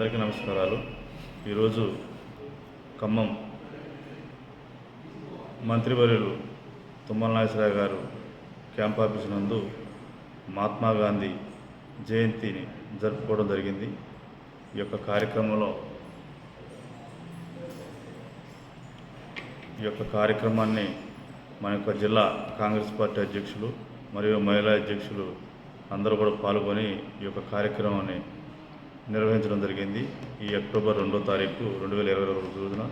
అందరికీ నమస్కారాలు. ఈరోజు ఖమ్మం మంత్రివర్యులు తుమ్మల నాగేశ్వరరావు గారు క్యాంప్ ఆఫీస్ నందు మహాత్మా గాంధీ జయంతిని జరుపుకోవడం జరిగింది. ఈ యొక్క కార్యక్రమంలో ఈ యొక్క కార్యక్రమాన్ని మన యొక్క జిల్లా కాంగ్రెస్ పార్టీ అధ్యక్షులు మరియు మహిళా అధ్యక్షులు అందరూ కూడా పాల్గొని ఈ యొక్క కార్యక్రమాన్ని నిర్వహించడం జరిగింది. ఈ అక్టోబర్ రెండో తారీఖు రెండు వేల ఇరవై ఒకటి రోజున.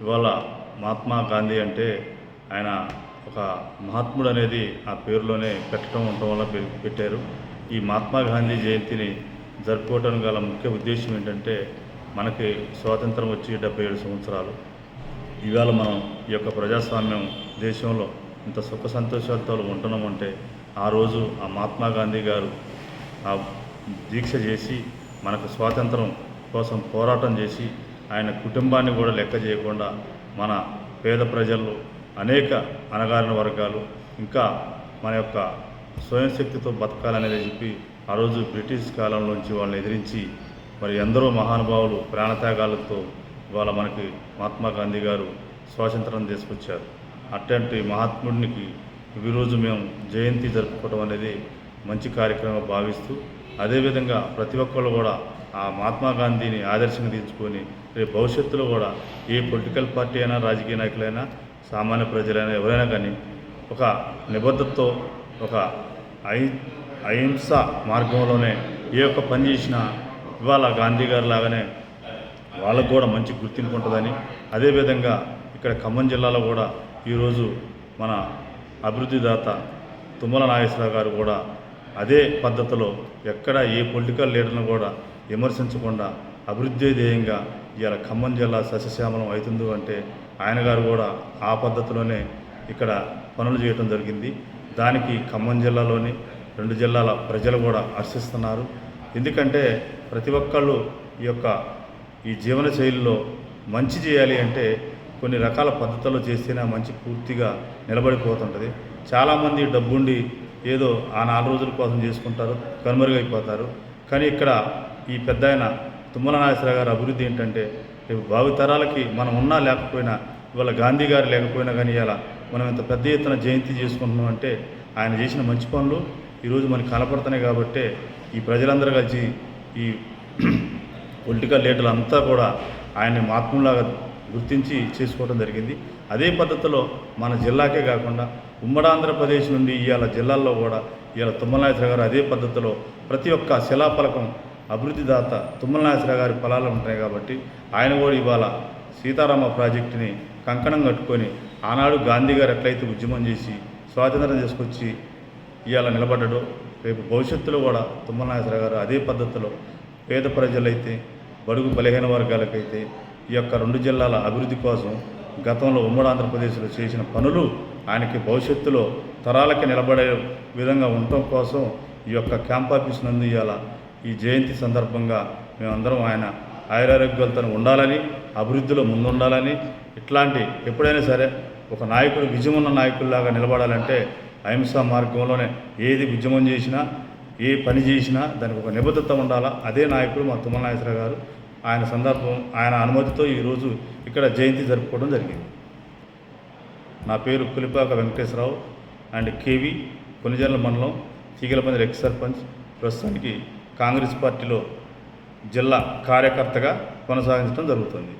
ఇవాళ మహాత్మా గాంధీ అంటే ఆయన ఒక మహాత్ముడు అనేది ఆ పేరులోనే పెట్టడం ఉండటం వల్ల పె- పెట్టారు. ఈ మహాత్మా గాంధీ జయంతిని జరుపుకోవటం గల ముఖ్య ఉద్దేశం ఏంటంటే మనకి స్వాతంత్రం వచ్చి డెబ్బై ఏడు సంవత్సరాలు. ఇవాళ మనం ఈ యొక్క ప్రజాస్వామ్యం దేశంలో ఇంత సుఖ సంతోషాలతో ఉంటున్నామంటే ఆ రోజు ఆ మహాత్మా గాంధీ గారు ఆ దీక్ష చేసి మనకు స్వాతంత్రం కోసం పోరాటం చేసి ఆయన కుటుంబాన్ని కూడా లెక్క చేయకుండా మన పేద ప్రజలు అనేక అణగారిన వర్గాలు ఇంకా మన యొక్క స్వయం శక్తితో బతకాలనేది చెప్పి ఆ రోజు బ్రిటిష్ కాలం నుంచి వాళ్ళని ఎదిరించి మరి ఎందరో మహానుభావులు ప్రాణత్యాగాలతో ఇవాళ మనకి మహాత్మా గాంధీ గారు స్వాతంత్రం తీసుకొచ్చారు. అట్లాంటి మహాత్ముడికి ఈరోజు మేము జయంతి జరుపుకోవడం అనేది మంచి కార్యక్రమం భావిస్తూ అదేవిధంగా ప్రతి ఒక్కళ్ళు కూడా ఆ మహాత్మా గాంధీని ఆదర్శంగా తీసుకొని రేపు భవిష్యత్తులో కూడా ఏ పొలిటికల్ పార్టీ అయినా రాజకీయ నాయకులైనా సామాన్య ప్రజలైనా ఎవరైనా కానీ ఒక నిబద్ధతతో ఒక ఐ అహింస మార్గంలోనే ఏ ఒక్క పని చేసినా ఇవాళ గాంధీ గారు లాగానే వాళ్ళకు కూడా మంచి గుర్తింపు ఉంటుందని అదేవిధంగా ఇక్కడ ఖమ్మం జిల్లాలో కూడా ఈరోజు మన అభివృద్ధి దాత తుమ్మల నాగేశ్వరరావు గారు కూడా అదే పద్ధతిలో ఎక్కడ ఏ పొలిటికల్ లీడర్ను కూడా విమర్శించకుండా అభివృద్ధి ధ్యేయంగా ఇవాళ ఖమ్మం జిల్లా సస్యశ్యామలం అవుతుంది అంటే ఆయన గారు కూడా ఆ పద్ధతిలోనే ఇక్కడ పనులు చేయడం జరిగింది. దానికి ఖమ్మం జిల్లాలోని రెండు జిల్లాల ప్రజలు కూడా హర్షిస్తున్నారు. ఎందుకంటే ప్రతి ఒక్కళ్ళు ఈ యొక్క ఈ జీవన శైలిలో మంచి చేయాలి అంటే కొన్ని రకాల పద్ధతులు చేస్తేనే మంచి పూర్తిగా నిలబడిపోతుంటుంది. చాలామంది డబ్బుండి ఏదో ఆ నాలుగు రోజుల కోసం చేసుకుంటారు కనుమరుగైపోతారు కానీ ఇక్కడ ఈ పెద్ద ఆయన తుమ్మల నాగేశ్వరరావు గారి అభివృద్ధి ఏంటంటే రేపు భావితరాలకి మనం ఉన్నా లేకపోయినా ఇవాళ గాంధీ గారు లేకపోయినా కానీ ఇలా మనం ఇంత పెద్ద ఎత్తున జయంతి చేసుకుంటున్నాం అంటే ఆయన చేసిన మంచి పనులు ఈరోజు మనకి కనపడుతున్నాయి కాబట్టే ఈ ప్రజలందరూ కలిసి ఈ పొలిటికల్ లీడర్లు అంతా కూడా ఆయన్ని మాత్రంలాగా గుర్తించి చేసుకోవడం జరిగింది. అదే పద్ధతిలో మన జిల్లాకే కాకుండా ఉమ్మడి ఆంధ్రప్రదేశ్ నుండి ఇవాళ జిల్లాల్లో కూడా ఇవాళ తుమ్మలనాగేశ్వర గారు అదే పద్ధతిలో ప్రతి ఒక్క శిలాఫలకం అభివృద్ధి దాత తుమ్మలనాగేశ్వర గారి ఫలాలు ఉంటాయి కాబట్టి ఆయన కూడా ఇవాళ సీతారామ ప్రాజెక్టుని కంకణం కట్టుకొని ఆనాడు గాంధీ గారు ఎట్లయితే ఉద్యమం చేసి స్వాతంత్రం తీసుకొచ్చి ఇవాళ నిలబడ్డడు రేపు భవిష్యత్తులో కూడా తుమ్మలనాగేశ్వర గారు అదే పద్ధతిలో పేద ప్రజలైతే బడుగు బలహీన వర్గాలకైతే ఈ యొక్క రెండు జిల్లాల అభివృద్ధి కోసం గతంలో ఉమ్మడి ఆంధ్రప్రదేశ్లో చేసిన పనులు ఆయనకి భవిష్యత్తులో తరాలకి నిలబడే విధంగా ఉండటం కోసం ఈ యొక్క క్యాంప్ ఆఫీస్ నందు ఇవాళ ఈ జయంతి సందర్భంగా మేమందరం ఆయన ఆయురారోగ్యాలతో ఉండాలని అభివృద్ధిలో ముందుండాలని ఇట్లాంటి ఎప్పుడైనా సరే ఒక నాయకుడు విజయం ఉన్న నాయకుల్లాగా నిలబడాలంటే అహింసా మార్గంలోనే ఏది ఉద్యమం చేసినా ఏ పని చేసినా దానికి ఒక నిబద్ధత ఉండాలా? అదే నాయకుడు మా తుమ్మల నాగేశ్వర గారు. ఆయన సందర్భం ఆయన అనుమతితో ఈరోజు ఇక్కడ జయంతి జరుపుకోవడం జరిగింది. నా పేరు పులిపాక వెంకటేశ్వరరావు అండ్ కేవి కొనిజర్ల మండలం తీగలపంది ఎక్స్ సర్పంచ్. ప్రస్తుతానికి కాంగ్రెస్ పార్టీలో జిల్లా కార్యకర్తగా కొనసాగించడం జరుగుతుంది.